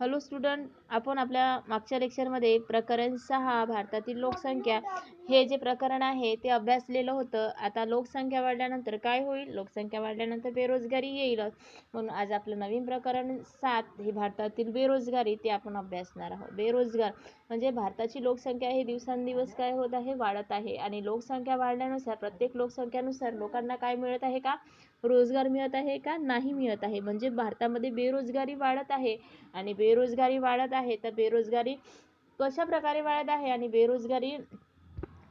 Hello student आपण आपल्या मागच्या लेक्चरमध्ये प्रकरण सहा भारतातील लोकसंख्या हे जे प्रकरण आहे ते अभ्यासलेलं होतं. आता लोकसंख्या वाढल्यानंतर काय होईल? लोकसंख्या वाढल्यानंतर बेरोजगारी येईलच म्हणून आज आपलं नवीन प्रकरण सात हे भारतातील बेरोजगारी ते आपण अभ्यासणार आहोत. बेरोजगार म्हणजे भारताची लोकसंख्या ही दिवसांदिवस काय होत आहे? वाढत आहे. आणि लोकसंख्या वाढल्यानुसार प्रत्येक लोकसंख्यानुसार लोकांना काय मिळत आहे का? रोजगार मिळत आहे का? नाही मिळत आहे. म्हणजे भारतामध्ये बेरोजगारी वाढत आहे. आणि बेरोजगारी वाढत आहे तर बेरोजगारी कशा प्रकारे वाढत आहे? आणि बेरोजगारी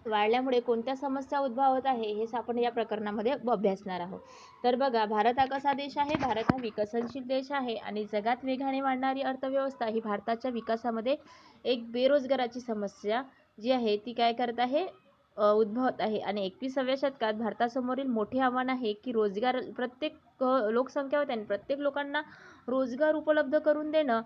वाढल्यामुळे कोणत्या समस्या उद्भवत आहे हेच आपण या प्रकरणामध्ये अभ्यासणार आहोत. तर बघा भारत हा कसा देश आहे? भारत हा विकसनशील देश आहे आणि जगात वेगाने वाढणारी अर्थव्यवस्था ही भारताच्या विकासामध्ये एक बेरोजगाराची समस्या जी आहे ती काय करत आहे? उद्भवत आहे. आणि एकविसाव्या शतकात भारतासमोरील मोठे आव्हान आहे की रोजगार प्रत्येक लोकसंख्या होते आणि प्रत्येक लोकांना रोजगार उपलब्ध करून देणं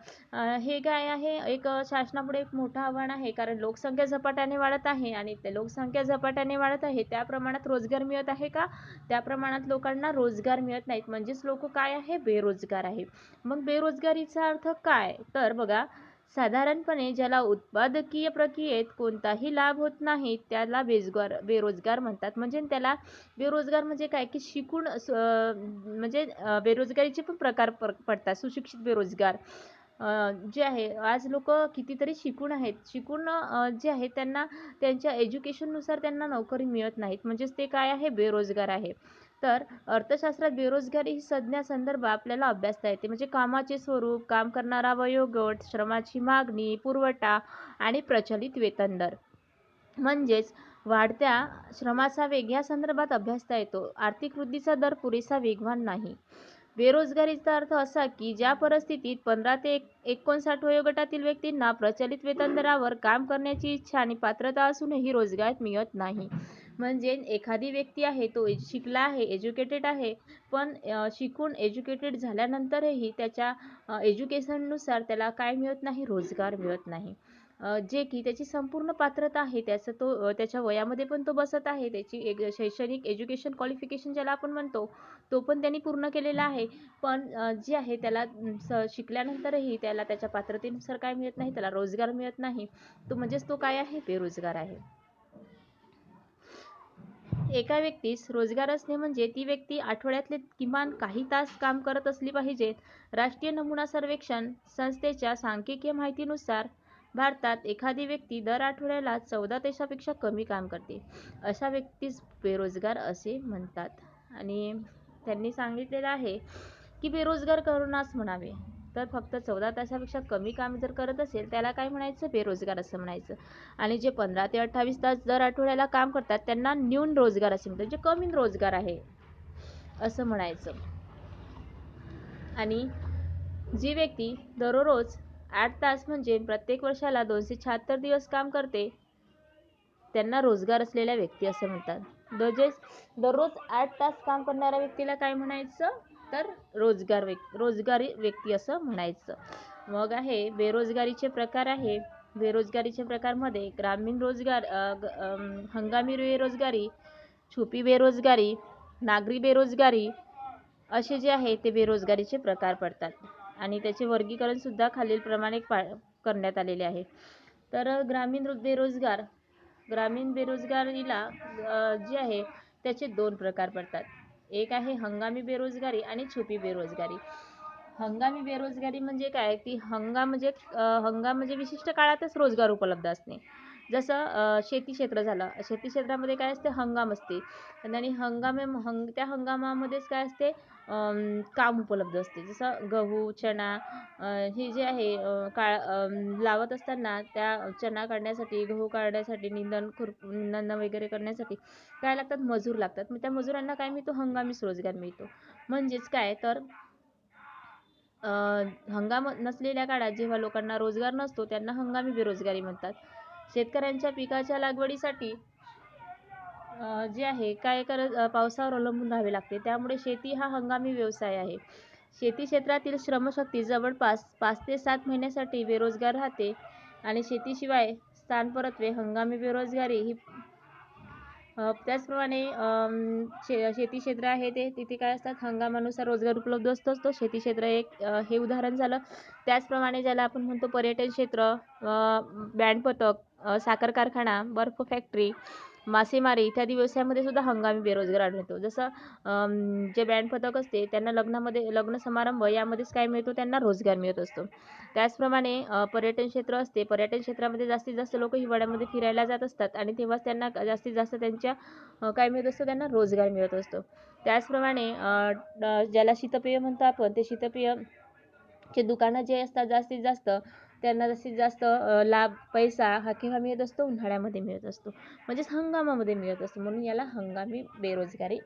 हे काय आहे? एक शासनापुढे एक मोठं आव्हान आहे. कारण लोकसंख्या झपाट्याने वाढत आहे आणि ते लोकसंख्या झपाट्याने वाढत आहे त्या प्रमाणात रोजगार मिळत आहे का? त्या प्रमाणात लोकांना रोजगार मिळत नाहीत. म्हणजेच लोक काय आहे? बेरोजगार आहे. मग बेरोजगारीचा अर्थ काय? तर बघा साधारणपणे ज्याला उत्पादकीय प्रक्रियेत कोणताही लाभ होत नाही त्याला बेजगार बेरोजगार म्हणतात. म्हणजे त्याला बेरोजगार म्हणजे काय? की शिकून म्हणजे बेरोजगारीचे पण प्रकार पडतात. सुशिक्षित बेरोजगार. जे आहे आज लोक कितीतरी शिकून आहेत. शिकून जे आहे त्यांना त्यांच्या एज्युकेशननुसार त्यांना नोकरी मिळत नाहीत. म्हणजेच ते काय आहे? बेरोजगार आहे. तर अर्थशास्त्रात बेरोजगारी ही संज्ञा संदर्भ आपल्याला अभ्यासता येते. म्हणजे कामाचे स्वरूप काम करणारा वयोगट श्रमाची मागणी पुरवठा आणि प्रचलित वेतन दर म्हणजेच वाढत्या श्रमाचा वेग या संदर्भात अभ्यासता येतो. आर्थिक वृद्धीचा दर पुरेसा वेगवान नाही. बेरोजगारीचा अर्थ असा की ज्या परिस्थितीत पंधरा ते एक एकोणसाठ वयोगटातील व्यक्तींना प्रचलित वेतन दरावर काम करण्याची इच्छा आणि पात्रता असूनही रोजगार मिळत नाही. म्हणजे एखादी व्यक्ती आहे तो शिकला आहे एज्युकेटेड आहे पण शिकून एज्युकेटेड झाल्यानंतरही त्याच्या एज्युकेशननुसार त्याला काय मिळत नाही रोजगार मिळत नाही. जे की त्याची संपूर्ण पात्रता आहे त्याचं तो त्याच्या वयामध्ये पण तो बसत आहे त्याची एक शैक्षणिक एज्युकेशन क्वालिफिकेशन ज्याला आपण म्हणतो तो पण त्यांनी पूर्ण केलेला आहे. पण जे आहे त्याला स शिकल्यानंतरही त्याला त्याच्या पात्रतेनुसार काय मिळत नाही त्याला रोजगार मिळत नाही. तो म्हणजेच तो काय आहे? बेरोजगार आहे. एका व्यक्तीस रोजगार असणे म्हणजे ती व्यक्ती आठवड्यातले किमान काही तास काम करत असली पाहिजेत. राष्ट्रीय नमुना सर्वेक्षण संस्थेच्या सांख्यिकीय माहितीनुसार भारतात एखादी व्यक्ती दर आठवड्याला चौदा तासापेक्षा कमी काम करते. अशा व्यक्तीस बेरोजगार असे म्हणतात. आणि त्यांनी सांगितलेलं आहे की बेरोजगार करूनच म्हणावे. तर फक्त चौदा तासापेक्षा कमी काम जर करत असेल त्याला काय म्हणायचं? बेरोजगार असं म्हणायचं. आणि जे पंधरा ते अठ्ठावीस तास दर आठवड्याला काम करतात त्यांना न्यून रोजगार असे म्हणतात. जे कमी रोजगार आहे असं म्हणायचं. आणि जी व्यक्ती दररोज आठ तास म्हणजे प्रत्येक वर्षाला दोनशे शहात्तर दिवस काम करते. त्यांना रोजगार असलेल्या व्यक्ती असं म्हणतात. दररोज दररोज आठ तास काम करणाऱ्या व्यक्तीला काय म्हणायचं? तर रोजगार व्यक् रोजगारी व्यक्ती असं म्हणायचं. मग आहे बेरोजगारीचे प्रकार आहे. बेरोजगारीचे प्रकारमध्ये ग्रामीण रोजगार हंगामी बेरोजगारी छुपी बेरोजगारी नागरी बेरोजगारी असे जे आहे ते बेरोजगारीचे प्रकार पडतात. आणि त्याचे वर्गीकरणसुद्धा खालीलप्रमाणे पा करण्यात आलेले आहे. तर ग्रामीण बेरोजगार ग्रामीण बेरोजगारीला जे आहे त्याचे दोन प्रकार पडतात. एक आहे हंगामी बेरोजगारी आणि छुपी बेरोजगारी. हंगामी बेरोजगारी म्हणजे काय? की हंगाम म्हणजे हंगाम म्हणजे विशिष्ट काळातच रोजगार उपलब्ध असणे. जसं शेती क्षेत्र झालं. शेती क्षेत्रामध्ये काय असते? हंगाम असते. आणि हंगामे हंग त्या हंगामामध्येच काय असते? काम उपलब्ध असते. जसं गहू चणा हे जे आहे काळ लावत असताना त्या चणा काढण्यासाठी गहू काढण्यासाठी निंदण खुरप निंदण वगैरे करण्यासाठी काय लागतात? मजूर लागतात. मग त्या मजुरांना काय मिळतो? हंगामीच रोजगार मिळतो. म्हणजेच काय? तर हंगाम नसलेल्या काळात जेव्हा लोकांना रोजगार नसतो त्यांना हंगामी बेरोजगारी म्हणतात. शेतकऱ्यांच्या पिकाच्या लागवडीसाठी जे आहे काय करत पावसावर अवलंबून राहावे लागते. त्यामुळे शेती हा हंगामी व्यवसाय आहे. शेती क्षेत्रातील श्रमशक्ती जवळपास पाच ते सात महिन्यासाठी बेरोजगार राहते आणि शेतीशिवाय स्थानपरत्वे हंगामी बेरोजगारी ही त्याचप्रमाणे शे शेती क्षेत्र आहे ते तिथे काय असतात हंगामानुसार रोजगार उपलब्ध असतो तो शेती क्षेत्र एक हे उदाहरण झालं. त्याचप्रमाणे ज्याला आपण म्हणतो पर्यटन क्षेत्र बँडपथक साखर कारखाना बर्फ फॅक्टरी मासेमारी इत्यादी व्यवसायामध्ये सुद्धा हंगामी बेरोजगार आढळतो. जसं जे बँड पथक असते त्यांना लग्नामध्ये लग्न समारंभ यामध्येच काय मिळतो? त्यांना रोजगार मिळत असतो. त्याचप्रमाणे पर्यटन क्षेत्र असते. पर्यटन क्षेत्रामध्ये जास्तीत जास्त लोक हिवाळ्यामध्ये फिरायला जात असतात आणि तेव्हाच त्यांना जास्तीत जास्त त्यांच्या काय मिळत असतं? त्यांना रोजगार मिळत असतो. त्याचप्रमाणे ज्याला शीतपेय म्हणतो आपण ते शीतपेय चे दुकानं जे असतात जास्तीत जास्त त्यांना जास्तीत जास्त लाभ पैसा हा केव्हा मिळत असतो उन्हाळ्यामध्ये मिळत असतो. म्हणजेच हंगामामध्ये मिळत असतो. म्हणून याला हंगामी बेरोजगारी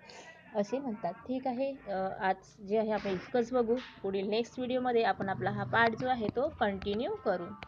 असे म्हणतात. ठीक आहे. आज जे आहे आपण इतकंच बघू. पुढील नेक्स्ट व्हिडिओमध्ये आपण आपला हा पार्ट जो आहे तो कंटिन्यू करू.